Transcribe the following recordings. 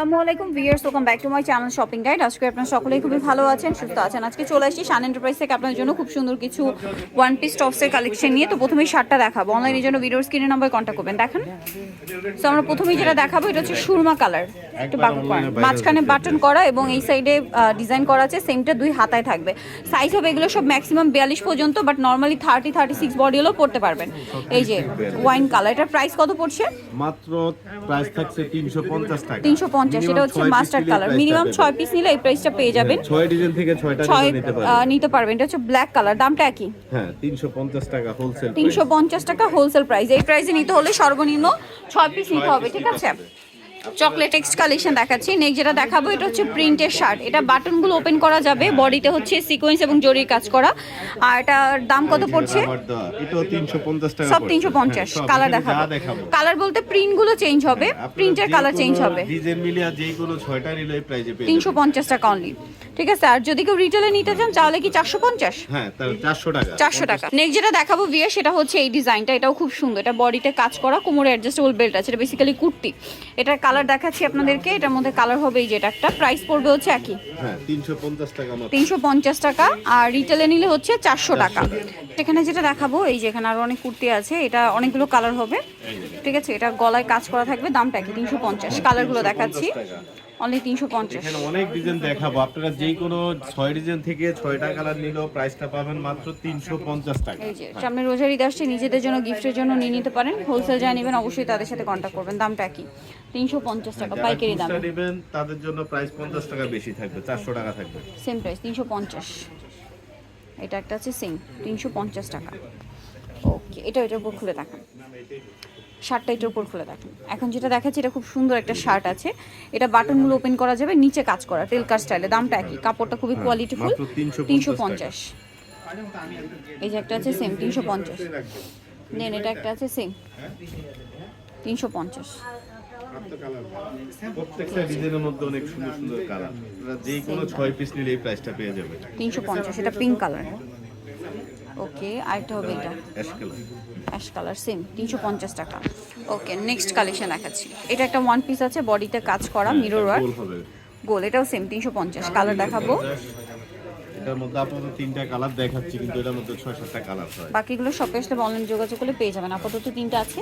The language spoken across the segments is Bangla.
আসসালামু আলাইকুম viewers welcome back to my channel shopping guide আজকে আপনারা সকলেই খুবই ভালো আছেন সুস্থ আছেন। আজকে চলে আসছি শান এন্টারপ্রাইজ থেকে আপনার জন্য খুব সুন্দর কিছু ওয়ান পিস টপসের কালেকশন নিয়ে। তো প্রথমেই শার্টটা দেখাবো। অনলাইনের জন্য ভিডিওর স্ক্রিনে নাম্বার কন্ট্যাক্ট করবেন। দেখেন। তো আমরা প্রথমেই যেটা দেখাবো এটা হচ্ছে সুরমা কালার একটু বাকু মাঝখানে বাটন করা এবং এই সাইডে ডিজাইন করা আছে। সেমটা দুই হাতায় থাকবে। সাইজ হবে এগুলো সব ম্যাক্সিমাম বিয়াল্লিশ পর্যন্ত but normally thirty thirty six body হলেও পড়তে পারবেন। এই যে ওয়াইন কালার এটার প্রাইস কত পড়ছে? মাত্র প্রাইস থাকছে 350 টাকা। তিনশো পঞ্চাশ সেটা হচ্ছে মাস্টার্ড কালার মিনিমাম ছয় পিস নিলে এই প্রাইসটা পেয়ে যাবেন। ছয় ডিজাইন থেকে ছয়টা নিতে পারবেন। এটা হচ্ছে ব্ল্যাক কালার দামটা একই। হ্যাঁ 350 টাকা হোলসেল তিনশো পঞ্চাশ টাকা হোলসেল প্রাইস এই প্রাইসে নিতে হলে সর্বনিম্ন ছয় পিস নিতে হবে ঠিক আছে? চকলেট টেক্সট কালেকশন দেখাচ্ছি। নেক্সট যেটা দেখাবো এটা হচ্ছে প্রিন্টের শার্ট। এটা বাটনগুলো ওপেন করা যাবে বডিতে হচ্ছে সিকোয়েন্স এবং জরির কাজ করা। আর এটার দাম কত পড়ছে? এটাও 350 টাকা সব তিনশো পঞ্চাশ হ্যাঁ, কালার দেখাবো। কালার বলতে প্রিন্টগুলো চেঞ্জ হবে প্রিন্টের কালার চেঞ্জ হবে। তিনশো পঞ্চাশ টাকা অনলি ঠিক আছে আর যদি কেউ রিটেলে নিতে চান তাহলে কি চারশো পঞ্চাশ? হ্যাঁ তার 400 টাকা। চারশো টাকা। নেক্সট যেটা দেখাবো বিয়ে সেটা হচ্ছে এই ডিজাইনটা এটাও খুব সুন্দর। এটা বডিতে কাজ করা কোমরে অ্যাডজাস্টেবল বেল্ট আছে। এটা বেসিক্যালি কুর্তি। এটার কালার দেখাচ্ছি আপনাদেরকে এটার মধ্যে কালার হবে এই যে এটা একটা। প্রাইস পড়বে হচ্ছে একই। হ্যাঁ 350 টাকা মাত্র। তিনশো পঞ্চাশ টাকা আর রিটেলে নিলে হচ্ছে চারশো টাকা। এখানে যেটা দেখাবো এই যে এখানে আরও অনেক কুর্তি আছে এটা অনেকগুলো কালার হবে। ঠিক আছে এটা গলায় কাজ করা থাকবে দামটা কি তিনশো পঞ্চাশ। কালারগুলো দেখাচ্ছি। অনলি তিনশো পঞ্চাশ। এখানে অনেক ডিজাইন দেখাবো। আপনারা যে কোনো ছয় ডিজাইন থেকে ছয়টা কালার নিলেও প্রাইসটা পাবেন মাত্র 350 টাকা। এই যে সামনে রোজার ঈদ নিজেদের জন্য গিফটের জন্য নিয়ে নিতে পারেন। হোলসেল যা নেবেন অবশ্যই তাদের সাথে কন্ট্যাক্ট করবেন। দামটা কি তিনশো পঞ্চাশ টাকা পাইকারি দাম। নেবেন তাদের জন্য প্রাইস 50 টাকা বেশি থাকবে 400 টাকা থাকবে। সেম প্রাইস তিনশো পঞ্চাশ। এটা একটা আছে সেম তিনশো পঞ্চাশ টাকা। ওকে এটা এটার উপর খুলে দেখান। শার্টটা এটার উপর খুলে দেখেন। এখন যেটা দেখাচ্ছি এটা খুব সুন্দর একটা শার্ট আছে। এটা বাটনগুলো ওপেন করা যাবে নিচে কাজ করা টেলকার স্টাইলে দামটা একই। কাপড়টা খুবই কোয়ালিটিফুল মাত্র 350 তিনশো পঞ্চাশ। এই যে একটা আছে সেম তিনশো পঞ্চাশ। দেন এটা একটা আছে সেম তিনশো পঞ্চাশ। প্রত্যেকটা ডিজাইনের মধ্যে অনেক সুন্দর সুন্দর কালার। যে কোনো ছয় পিস নিলে এই প্রাইসটা পেয়ে যাবেন তিনশো পঞ্চাশ এটা পিঙ্ক কালার ওকে আরেকটা হবে এটা। Ash colour. সেম তিনশো পঞ্চাশ টাকা। ওকে নেক্সট কালেকশন দেখাচ্ছি। এটা একটা ওয়ান পিস আছে বডিতে কাজ করা মিরর ওয়ার্ক গোল এটাও সেম তিনশো পঞ্চাশ কালার দেখাবো। এটার মধ্যে আপাতত তিনটা কালার দেখাচ্ছি কিন্তু এটার মধ্যে ছয় সাতটা কালার হয়। বাকিগুলো শপে আসলে অনলাইন যোগাযোগ করলে পেয়ে যাবেন। আপাতত তিনটা আছে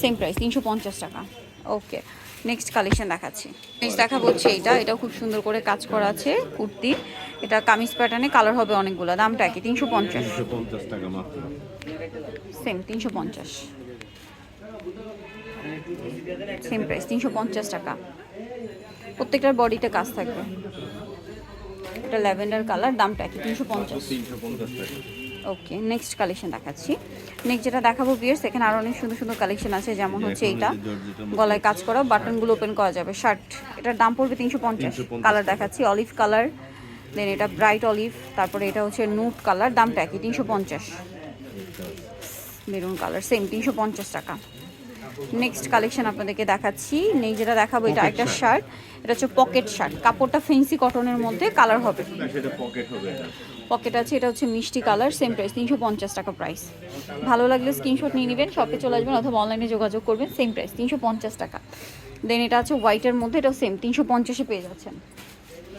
সেম প্রাইস তিনশো পঞ্চাশ টাকা। ওকে নেক্সট কালেকশন দেখাচ্ছি। নেক্সট দেখা হচ্ছে এটা এটাও খুব সুন্দর করে কাজ করা আছে কুর্তি। এটা কামিজ প্যাটার্নে কালার হবে অনেকগুলো। দামটা কি? তিনশো পঞ্চাশ। সেম তিনশো পঞ্চাশ। সেম প্রাইস তিনশো পঞ্চাশ টাকা। প্রত্যেকটার বডিতে কাজ থাকবে। এটা ল্যাভেন্ডার কালার দামটা কি? তিনশো পঞ্চাশ। তিনশো পঞ্চাশ টাকা। ওকে নেক্সট কালেকশন দেখাচ্ছি। নেক্সট যেটা দেখাবো বিয়ার্স এখানে আরও অনেক সুন্দর সুন্দর কালেকশন আছে যেমন হচ্ছে এইটা। গলায় কাজ করা বাটনগুলো ওপেন করা যাবে শার্ট এটার দাম পড়বে তিনশো পঞ্চাশ। কালার দেখাচ্ছি অলিভ কালার দেন এটা ব্রাইট অলিভ তারপরে এটা হচ্ছে নুট কালার দামটা একই তিনশো পঞ্চাশ। মেরুন কালার সেম তিনশো পঞ্চাশ টাকা। নেক্সট কালেকশন আপনাদেরকে দেখাচ্ছি। নেই যেটা দেখাবো এটা একটা শার্ট এটা হচ্ছে পকেট শার্ট কাপড়টা ফেন্সি কটনের মধ্যে কালার হবে। পকেট পকেট আছে এটা হচ্ছে মিষ্টি কালার সেম প্রাইস তিনশো পঞ্চাশ টাকা প্রাইস ভালো লাগলে স্ক্রিনশট নিয়ে নেবেন শপে চলে আসবেন অথবা অনলাইনে যোগাযোগ করবেন সেম প্রাইস তিনশো পঞ্চাশ টাকা। দেন এটা আছে হোয়াইটের মধ্যে এটাও সেম তিনশো পঞ্চাশে পেয়ে যাচ্ছেন।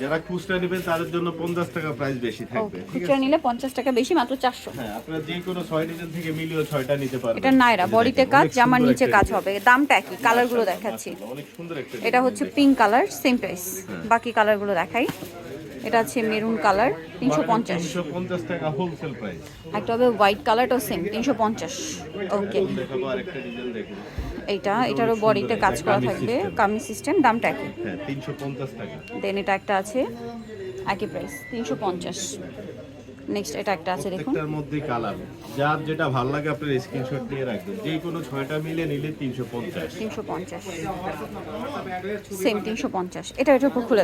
যারা খুচরা নেবেন তাদের জন্য পঞ্চাশ টাকা প্রাইস বেশি থাকবে খুচরা নিলে পঞ্চাশ টাকা বেশি মাত্র চারশো। হ্যাঁ আপনারা যে কোনো ছয় ডিজাইন থেকে মিলিয়ে ছয়টা নিতে পারবেন। এটা নাইরা বডিতে কাজ জামার নিচে কাজ হবে দামটা একই কালারগুলো দেখাচ্ছি। অনেক সুন্দর একটা এটা হচ্ছে পিঙ্ক কালার সেম প্রাইস বাকি কালারগুলো দেখাই। এটা আছে মেরুন কালার তিনশো পঞ্চাশ। তিনশো পঞ্চাশ টাকা হোলসেল প্রাইস একটা হবে হোয়াইট কালারটাও সেম তিনশো পঞ্চাশ। ওকে দেখাবো আরেকটা ডিজাইন দেখুন। এইটা এটারও বডিতে কাজ করা থাকবে। কামি সিস্টেম দামটা একই। হ্যাঁ দেন এটা একটা আছে একই প্রাইস তিনশো পঞ্চাশ। নেক্সট এটা একটা আছে দেখুন। প্রত্যেকটার মধ্যে কালার যার যেটা ভালো লাগে আপনার স্ক্রিনশট নিয়ে রাখবেন। যে কোনো ছয়টা মিলে নিলে তিনশো পঞ্চাশ। তিনশো পঞ্চাশ। সেম তিনশো পঞ্চাশ। এটা খুলে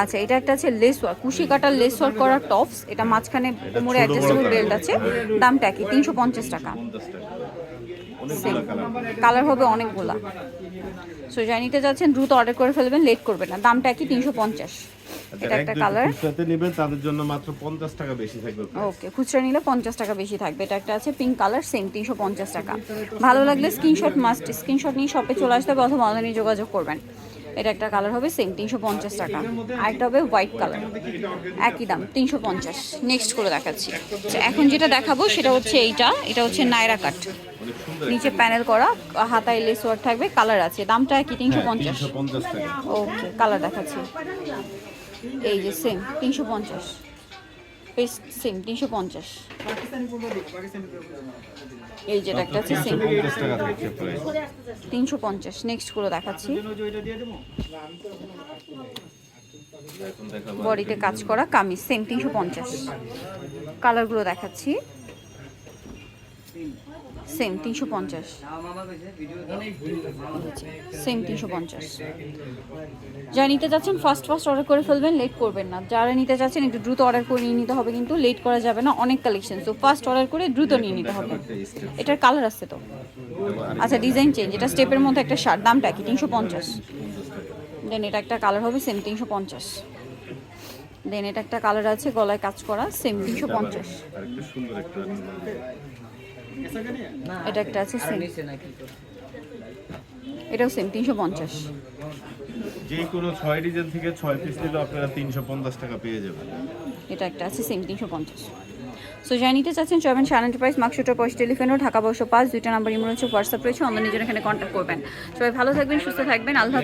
আচ্ছা এটা একটা আছে লেস ওয়ার্ক কুশি কাটার লেস ওয়ার্ক করা টপস এটা মাঝখানে কোমরে অ্যাডজাস্টেবল বেল্ট আছে। দামটা কি তিনশো পঞ্চাশ টাকা। কালার কালার হবে অনেকগুলা। সো যা নিতে যাচ্ছেন দ্রুত অর্ডার করে ফেলবেন লেট করবেন না। দামটা কি তিনশো পঞ্চাশ। এটা একটা কালার খুচরাতে নেবেন তাদের জন্য মাত্র পঞ্চাশ টাকা বেশি থাকবে ওকে খুচরা নিলে পঞ্চাশ টাকা বেশি থাকবে। এটা একটা আছে পিঙ্ক কালার সেম তিনশো পঞ্চাশ টাকা। ভালো লাগলে স্ক্রিনশট মাস্ট স্ক্রিনশট নিয়ে শপে চলে আসতে হবে অথবা অনলাইনে যোগাযোগ করবেন। এটা একটা কালার হবে সেম তিনশো পঞ্চাশ টাকা। আরেকটা হবে হোয়াইট কালার একই দাম তিনশো পঞ্চাশ। নেক্সট করে দেখাচ্ছি। আচ্ছা, এখন যেটা দেখাবো সেটা হচ্ছে এইটা। এটা হচ্ছে নায়রা কাট নিচে প্যানেল করা হাতায় লেস ওয়ার্ক থাকবে কালার আছে। দামটা কি তিনশো পঞ্চাশ? তিনশো পঞ্চাশ ওকে কালার দেখাচ্ছি। এই যে সেম তিনশো পঞ্চাশ। পেস্ট সেম তিনশো পঞ্চাশ। এই যেটা একটা আছে সেম তিনশো পঞ্চাশ নেক্সট করে দেখাচ্ছি। বডিতে কাজ করা কামিজ সেম তিনশো পঞ্চাশ। কালারগুলো দেখাচ্ছি। সেম তিনশো পঞ্চাশ। সেম তিনশো পঞ্চাশ। যারা নিতে চাচ্ছেন ফার্স্ট ফার্স্ট অর্ডার করে ফেলবেন লেট করবেন না। যারা নিতে চাচ্ছেন, একটু দ্রুত অর্ডার করে নিয়ে নিতে হবে কিন্তু লেট করা যাবে না, অনেক কালেকশন তো ফার্স্ট অর্ডার করে দ্রুত নিয়ে নিতে হবে। এটার কালার আছে তো। আচ্ছা ডিজাইন চেঞ্জ এটা স্টেপের মধ্যে একটা শার্ট দামটা কি? তিনশো পঞ্চাশ। দেন এটা একটা কালার হবে সেম তিনশো পঞ্চাশ। দেন এটা একটা কালার আছে, গলায় কাজ করা সেম তিনশো পঞ্চাশ আর একটা সুন্দর একটা এটা একটা আছে সেম এটাও সেম তিনশো পঞ্চাশ। যে কোনো ছয় ডিজাইন থেকে ছয় পিস নিলে আপনারা তিনশো পঞ্চাশ টাকা পেয়ে যাবেন। এটা একটা আছে সেম তিনশো পঞ্চাশ। সো যা নিতে চাচ্ছেন চবেন সান এন্টারপ্রাইজ মার্কশোটার পয়সা টেলিফোনও ঢাকা বর্ষ পাঁচ দুইটা নাম্বার ইমো রয়েছে হোয়াটসঅ্যাপ রয়েছে অন্য নিজের এখানে কন্ট্যাক্ট করবেন। সবাই ভালো থাকবেন সুস্থ থাকবেন আল্লাহ